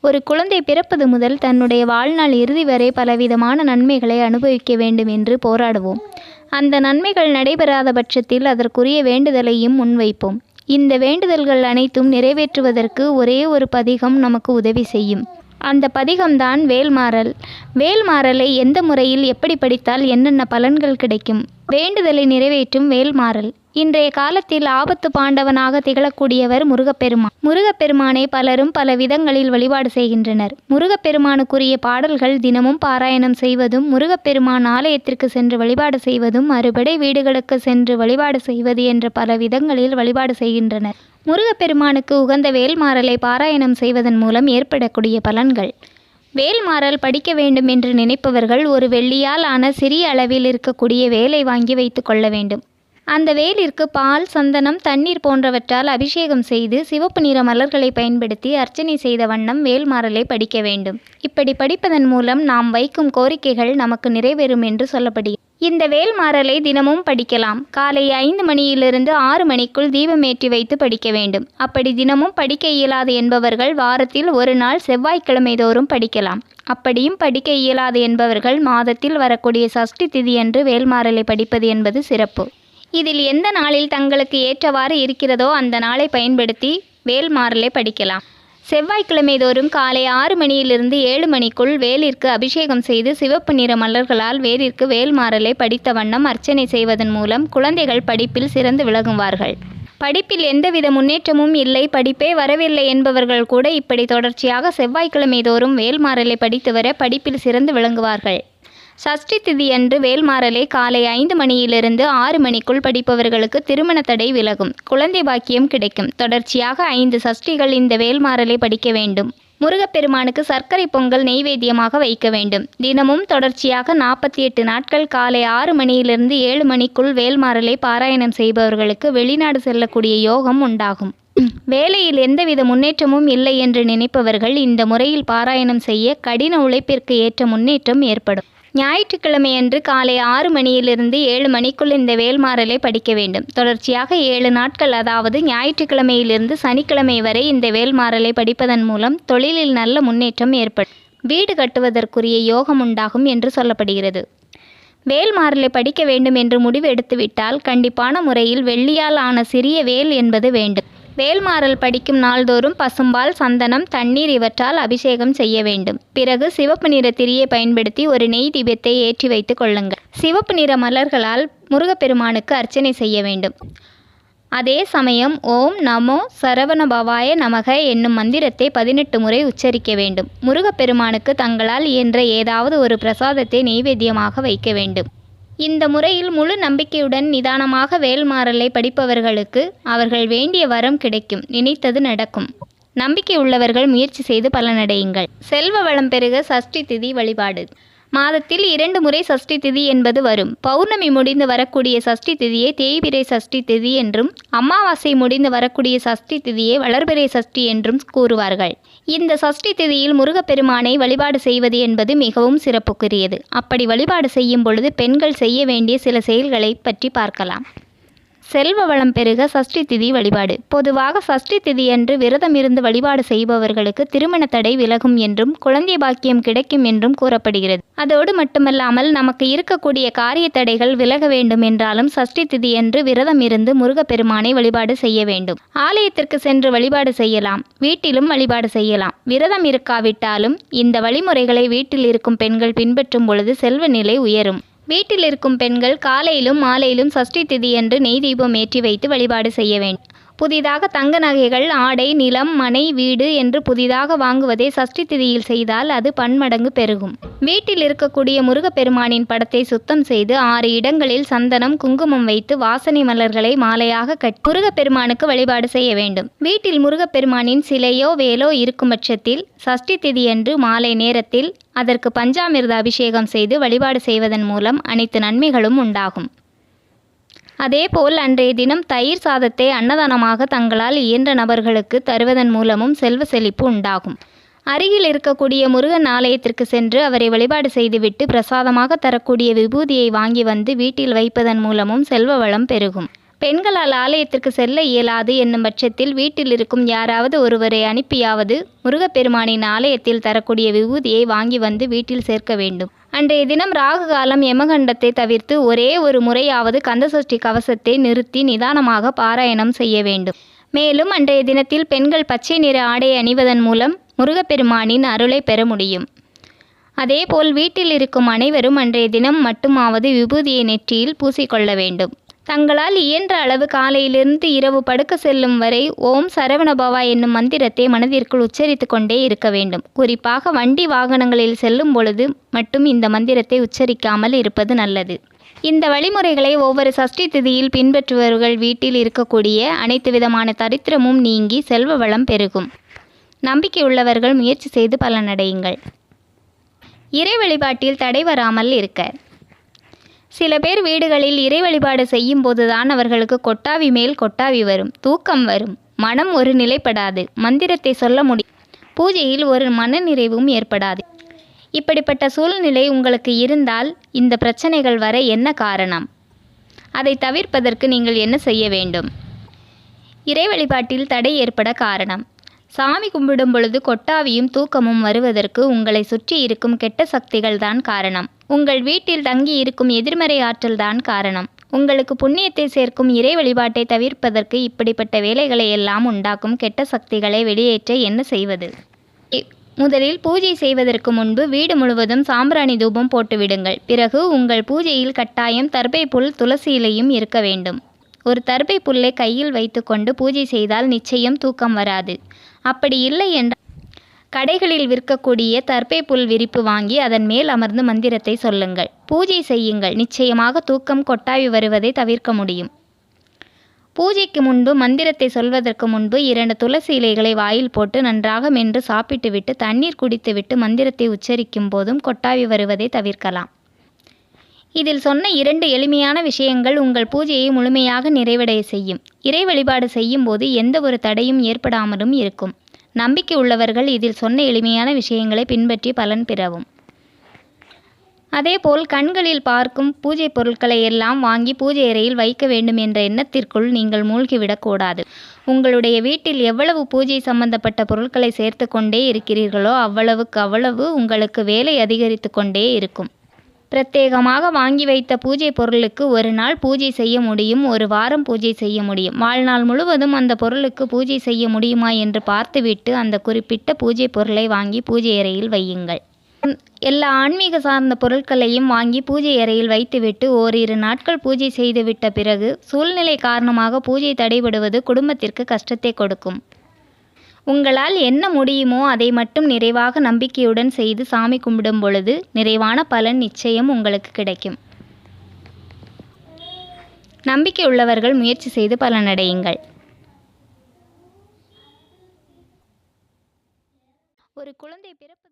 ஒரு குழந்தை பிறப்பது முதல் தன்னுடைய வாழ்நாள் இறுதி வரை பலவிதமான நன்மைகளை அனுபவிக்க வேண்டும் என்று போராடுவோம். அந்த நன்மைகள் நடைபெறாத பட்சத்தில் அதற்குரிய வேண்டுதலையும் முன்வைப்போம். இந்த வேண்டுதல்கள் அனைத்தும் நிறைவேற்றுவதற்கு ஒரே ஒரு பதிகம் நமக்கு உதவி செய்யும். அந்த பதிகம்தான் வேல்மாறல். வேல்மாறலை எந்த முறையில் எப்படி படித்தால் என்னென்ன பலன்கள் கிடைக்கும்? வேண்டுதலை நிறைவேற்றும் வேல்மாறல். இன்றைய காலத்தில் ஆபத்து பாண்டவனாக திகழக்கூடியவர் முருகப்பெருமான். முருகப்பெருமானை பலரும் பல விதங்களில் வழிபாடு செய்கின்றனர். முருகப்பெருமானுக்குரிய பாடல்கள் தினமும் பாராயணம் செய்வதும் முருகப்பெருமான் ஆலயத்திற்கு சென்று வழிபாடு செய்வதும் அறுபடை வீடுகளுக்கு சென்று வழிபாடு செய்வது என்ற பல விதங்களில் வழிபாடு செய்கின்றனர். முருகப்பெருமானுக்கு உகந்த வேல்மாறலை பாராயணம் செய்வதன் மூலம் ஏற்படக்கூடிய பலன்கள். வேல்மாறல் படிக்க வேண்டும் என்று நினைப்பவர்கள் ஒரு வெள்ளியால் ஆன சிறிய அளவில் இருக்கக்கூடிய வேலை வாங்கி வைத்து கொள்ள வேண்டும். அந்த வேலிற்கு பால் சந்தனம் தண்ணீர் போன்றவற்றால் அபிஷேகம் செய்து சிவப்பு நிற மலர்களை பயன்படுத்தி அர்ச்சனை செய்த வண்ணம் வேல்மாறலை படிக்க வேண்டும். இப்படி படிப்பதன் மூலம் நாம் வைக்கும் கோரிக்கைகள் நமக்கு நிறைவேறும் என்று சொல்லப்படுகிறது. இந்த வேல்மாறலை தினமும் படிக்கலாம். காலை ஐந்து மணியிலிருந்து ஆறு மணிக்குள் தீபமேற்றி வைத்து படிக்க வேண்டும். அப்படி தினமும் படிக்க இயலாது என்பவர்கள் வாரத்தில் ஒரு நாள் செவ்வாய்க்கிழமை தோறும் படிக்கலாம். அப்படியும் படிக்க இயலாது என்பவர்கள் மாதத்தில் வரக்கூடிய சஷ்டி திதியன்று வேல்மாறலை படிப்பது என்பது சிறப்பு. இதில் எந்த நாளில் தங்களுக்கு ஏற்றவாறு இருக்கிறதோ அந்த நாளை பயன்படுத்தி வேல்மாறலை படிக்கலாம். செவ்வாய்க்கிழமை தோறும் காலை ஆறு மணியிலிருந்து ஏழு மணிக்குள் வேலிற்கு அபிஷேகம் செய்து சிவப்பு நிற மலர்களால் வேலிற்கு வேல்மாறலை படித்த வண்ணம் அர்ச்சனை செய்வதன் மூலம் குழந்தைகள் படிப்பில் சிறந்து விளங்குவார்கள். படிப்பில் எந்தவித முன்னேற்றமும் இல்லை. படிப்பே வரவில்லை என்பவர்கள் கூட இப்படி தொடர்ச்சியாக செவ்வாய்க்கிழமை தோறும் வேல்மாறலை படித்து வர படிப்பில் சிறந்து விளங்குவார்கள். சஷ்டி திதியன்று வேல்மாறலே வேல்மாறலை காலை ஐந்து மணியிலிருந்து ஆறு மணிக்குள் படிப்பவர்களுக்கு திருமண தடை விலகும். குழந்தை பாக்கியம் கிடைக்கும். தொடர்ச்சியாக ஐந்து சஷ்டிகள் இந்த வேல்மாறலை படிக்க வேண்டும். முருகப்பெருமானுக்கு சர்க்கரை பொங்கல் நெய்வேத்தியமாக வைக்க வேண்டும். தினமும் தொடர்ச்சியாக நாற்பத்தி எட்டு நாட்கள் காலை ஆறு மணியிலிருந்து ஏழு மணிக்குள் வேல்மாறலை பாராயணம் செய்பவர்களுக்கு வெளிநாடு செல்லக்கூடிய யோகம் உண்டாகும். வேலையில் எந்தவித முன்னேற்றமும் இல்லை என்று நினைப்பவர்கள் இந்த முறையில் பாராயணம் செய்ய கடின உழைப்பிற்கு ஏற்ற முன்னேற்றம் ஏற்படும். ஞாயிற்றுக்கிழமையன்று காலை ஆறு மணியிலிருந்து ஏழு மணிக்குள் இந்த வேல்மாறலை படிக்க வேண்டும். தொடர்ச்சியாக ஏழு நாட்கள் அதாவது ஞாயிற்றுக்கிழமையிலிருந்து சனிக்கிழமை வரை இந்த வேல்மாறலை படிப்பதன் மூலம் தொழிலில் நல்ல முன்னேற்றம் ஏற்படும். வீடு கட்டுவதற்குரிய யோகம் உண்டாகும் என்று சொல்லப்படுகிறது. வேல்மாறலை படிக்க வேண்டும் என்று முடிவு எடுத்துவிட்டால் கண்டிப்பான முறையில் வெள்ளியால் ஆன சிறிய வேல் என்பது வேண்டும். வேல்மாறல் படிக்கும் நாள்தோறும் பசும்பால் சந்தனம் தண்ணீர் இவற்றால் அபிஷேகம் செய்ய வேண்டும். பிறகு சிவப்பு நிற திரியை பயன்படுத்தி ஒரு நெய் தீபத்தை ஏற்றி வைத்துக் கொள்ளுங்கள். சிவப்பு நிற மலர்களால் முருகப்பெருமானுக்கு அர்ச்சனை செய்ய வேண்டும். அதே சமயம் ஓம் நமோ சரவண பவாய நமக என்னும் மந்திரத்தை பதினெட்டு முறை உச்சரிக்க வேண்டும். முருகப்பெருமானுக்கு தங்களால் இயன்ற ஏதாவது ஒரு பிரசாதத்தை நெய்வேத்தியமாக வைக்க வேண்டும். இந்த முறையில் முழு நம்பிக்கையுடன் நிதானமாக வேல்மாறலை படிப்பவர்களுக்கு அவர்கள் வேண்டிய வரம் கிடைக்கும். நினைத்தது நடக்கும். நம்பிக்கை உள்ளவர்கள் முயற்சி செய்து பலனடையுங்கள். செல்வ வளம் பெருக சஷ்டி திதி வழிபாடு. மாதத்தில் இரண்டு முறை சஷ்டி திதி என்பது வரும். பௌர்ணமி முடிந்து வரக்கூடிய சஷ்டி திதியை தேய்பிரை சஷ்டி திதி என்றும் அமாவாசை முடிந்து வரக்கூடிய சஷ்டி திதியை வளர்பிறை சஷ்டி என்றும் கூறுவார்கள். இந்த சஷ்டி திதியில் முருகப்பெருமானை வழிபாடு செய்வது என்பது மிகவும் சிறப்புக்குரியது. அப்படி வழிபாடு செய்யும் பொழுது பெண்கள் செய்ய வேண்டிய சில செயல்களை பற்றி பார்க்கலாம். செல்வ வளம் பெருக சஷ்டி திதி வழிபாடு. பொதுவாக சஷ்டி திதியன்று விரதம் இருந்து வழிபாடு செய்பவர்களுக்கு திருமண தடை விலகும் என்றும் குழந்தை பாக்கியம் கிடைக்கும் என்றும் கூறப்படுகிறது. அதோடு மட்டுமல்லாமல் நமக்கு இருக்கக்கூடிய காரிய தடைகள் விலக வேண்டும் என்றாலும் சஷ்டி திதியன்று விரதம் இருந்து முருகப்பெருமானை வழிபாடு செய்ய வேண்டும். ஆலயத்திற்கு சென்று வழிபாடு செய்யலாம். வீட்டிலும் வழிபாடு செய்யலாம். விரதம் இருக்காவிட்டாலும் இந்த வழிமுறைகளை வீட்டில் இருக்கும் பெண்கள் பின்பற்றும் பொழுது செல்வ நிலை உயரும். வீட்டில் இருக்கும் பெண்கள் காலையிலும் மாலையிலும் சஷ்டி திதியன்று நெய் தீபம் ஏற்றி வைத்து வழிபாடு செய்ய வேண்டும். புதிதாக தங்க நகைகள் ஆடை நிலம் மனை வீடு என்று புதிதாக வாங்குவதை சஷ்டி திதியில் செய்தால் அது பன்மடங்கு பெருகும். வீட்டில் இருக்கக்கூடிய முருகப்பெருமானின் படத்தை சுத்தம் செய்து ஆறு இடங்களில் சந்தனம் குங்குமம் வைத்து வாசனை மலர்களை மாலையாக கட்டி முருகப்பெருமானுக்கு வழிபாடு செய்ய வேண்டும். வீட்டில் முருகப்பெருமானின் சிலையோ வேலோ இருக்கும் பட்சத்தில் சஷ்டி திதியன்று மாலை நேரத்தில் அதற்கு பஞ்சாமிர்த அபிஷேகம் செய்து வழிபாடு செய்வதன் மூலம் அனைத்து நன்மைகளும் உண்டாகும். அதேபோல் அன்றைய தினம் தயிர் சாதத்தை அன்னதானமாக தங்களால் இயன்ற நபர்களுக்கு தருவதன் மூலமும் செல்வ செழிப்பு உண்டாகும். அருகில் இருக்கக்கூடிய முருகன் ஆலயத்திற்கு சென்று அவரை வழிபாடு செய்துவிட்டு பிரசாதமாக தரக்கூடிய விபூதியை வாங்கி வந்து வீட்டில் வைப்பதன் மூலமும் செல்வ வளம் பெருகும். பெண்களால் ஆலயத்திற்கு செல்ல இயலாது என்னும் பட்சத்தில் வீட்டில் இருக்கும் யாராவது ஒருவரை அனுப்பியாவது முருகப்பெருமானின் ஆலயத்தில் தரக்கூடிய விபூதியை வாங்கி வந்து வீட்டில் சேர்க்க வேண்டும். அன்றைய தினம் ராகு காலம் யமகண்டத்தை தவிர்த்து ஒரே ஒரு முறையாவது கந்தசஷ்டி கவசத்தை நிறுத்தி நிதானமாக பாராயணம் செய்ய வேண்டும். மேலும் அன்றைய தினத்தில் பெண்கள் பச்சை நிற ஆடை அணிவதன் மூலம் முருகப்பெருமானின் அருளை பெற முடியும். அதேபோல் வீட்டில் இருக்கும் அனைவரும் அன்றைய தினம் மட்டுமாவது விபூதியை நெற்றியில் பூசிக்கொள்ள வேண்டும். தங்களால் இயன்ற அளவு காலையிலிருந்து இரவு படுக்க செல்லும் வரை ஓம் சரவணபவா என்னும் மந்திரத்தை மனதிற்குள் உச்சரித்து கொண்டே இருக்க வேண்டும். குறிப்பாக வண்டி வாகனங்களில் செல்லும் பொழுது மட்டும் இந்த மந்திரத்தை உச்சரிக்காமல் இருப்பது நல்லது. இந்த வழிமுறைகளை ஒவ்வொரு சஷ்டி திதியில் பின்பற்றுபவர்கள் வீட்டில் இருக்கக்கூடிய அனைத்து விதமான தரித்திரமும் நீங்கி செல்வ வளம் பெருகும். நம்பிக்கை உள்ளவர்கள் முயற்சி செய்து பலனடையுங்கள். இறை வழிபாட்டில் தடை வராமல் இருக்க. சில பேர் வீடுகளில் இறை வழிபாடு செய்யும் போதுதான் அவர்களுக்கு கொட்டாவி மேல் கொட்டாவி வரும் தூக்கம் வரும் மனம் ஒரு நிலைப்படாது மந்திரத்தை சொல்ல முடி பூஜையில் ஒரு மனநிறைவும் ஏற்படாது. இப்படிப்பட்ட சூழ்நிலை உங்களுக்கு இருந்தால் இந்த பிரச்சனைகள் வர என்ன காரணம்? அதை தவிர்ப்பதற்கு நீங்கள் என்ன செய்ய வேண்டும்? இறை வழிபாட்டில் தடை ஏற்பட காரணம். சாமி கும்பிடும் பொழுது கொட்டாவியும் தூக்கமும் வருவதற்கு உங்களை சுற்றி இருக்கும் கெட்ட சக்திகள் தான் காரணம். உங்கள் வீட்டில் தங்கி இருக்கும் எதிர்மறை ஆற்றல் தான் காரணம். உங்களுக்கு புண்ணியத்தை சேர்க்கும் இறை வழிபாட்டை தவிர்ப்பதற்கு இப்படிப்பட்ட வேலைகளை எல்லாம் உண்டாக்கும் கெட்ட சக்திகளை வெளியேற்ற என்ன செய்வது? இ- முதலில் பூஜை செய்வதற்கு முன்பு வீடு முழுவதும் சாம்பிராணி தூபம் போட்டுவிடுங்கள். பிறகு உங்கள் பூஜையில் கட்டாயம் தர்பை புல் துளசி இலையும் இருக்க வேண்டும். ஒரு தர்பை புல்லை கையில் வைத்துக்கொண்டு பூஜை செய்தால் நிச்சயம் தூக்கம் வராது. அப்படி இல்லை என்றால் கடைகளில் விற்கக்கூடிய தர்பை புல் விரிப்பு வாங்கி அதன் மேல் அமர்ந்து மந்திரத்தை சொல்லுங்கள். பூஜை செய்யுங்கள். நிச்சயமாக தூக்கம் கொட்டாவி வருவதை தவிர்க்க முடியும். பூஜைக்கு முன்பு மந்திரத்தை சொல்வதற்கு முன்பு இரண்டு துளசி இலைகளை வாயில் போட்டு நன்றாக மென்று சாப்பிட்டுவிட்டு தண்ணீர் குடித்துவிட்டு மந்திரத்தை உச்சரிக்கும் போதும் கொட்டாவி வருவதை தவிர்க்கலாம். இதில் சொன்ன இரண்டு எளிமையான விஷயங்கள் உங்கள் பூஜையை முழுமையாக நிறைவடைய செய்யும். இறை வழிபாடு செய்யும் போது எந்த ஒரு தடையும் ஏற்படாமலும் இருக்கும். நம்பிக்கை உள்ளவர்கள் இதில் சொன்ன எளிமையான விஷயங்களை பின்பற்றி பலன் பெறவும். அதேபோல் கண்களில் பார்க்கும் பூஜை பொருட்களை எல்லாம் வாங்கி பூஜை அறையில் வைக்க வேண்டும் என்ற எண்ணத்திற்குள் நீங்கள் மூழ்கிவிடக்கூடாது உங்களுடைய வீட்டில் எவ்வளவு பூஜை சம்பந்தப்பட்ட பொருட்களை சேர்த்து கொண்டே இருக்கிறீர்களோ அவ்வளவுக்கு அவ்வளவு உங்களுக்கு வேலை அதிகரித்து கொண்டே இருக்கும். பிரத்யேகமாக வாங்கி வைத்த பூஜை பொருளுக்கு ஒரு நாள் பூஜை செய்ய முடியும் ஒரு வாரம் பூஜை செய்ய முடியும். வாழ்நாள் முழுவதும் அந்த பொருளுக்கு பூஜை செய்ய முடியுமா என்று பார்த்துவிட்டு அந்த குறிப்பிட்ட பூஜை பொருளை வாங்கி பூஜை அறையில் வையுங்கள். எல்லா ஆன்மீக சார்ந்த பொருட்களையும் வாங்கி பூஜை அறையில் வைத்துவிட்டு ஓரிரு நாட்கள் பூஜை செய்துவிட்ட பிறகு சூழ்நிலை காரணமாக பூஜை தடைபடுவது குடும்பத்திற்கு கஷ்டத்தை கொடுக்கும். உங்களால் என்ன முடியுமோ அதை மட்டும் நிறைவாக நம்பிக்கையுடன் செய்து சாமி கும்பிடும் பொழுது நிறைவான பலன் நிச்சயம் உங்களுக்கு கிடைக்கும். நம்பிக்கை உள்ளவர்கள் முயற்சி செய்து பலனடையுங்கள். ஒரு குழந்தை பிறப்பு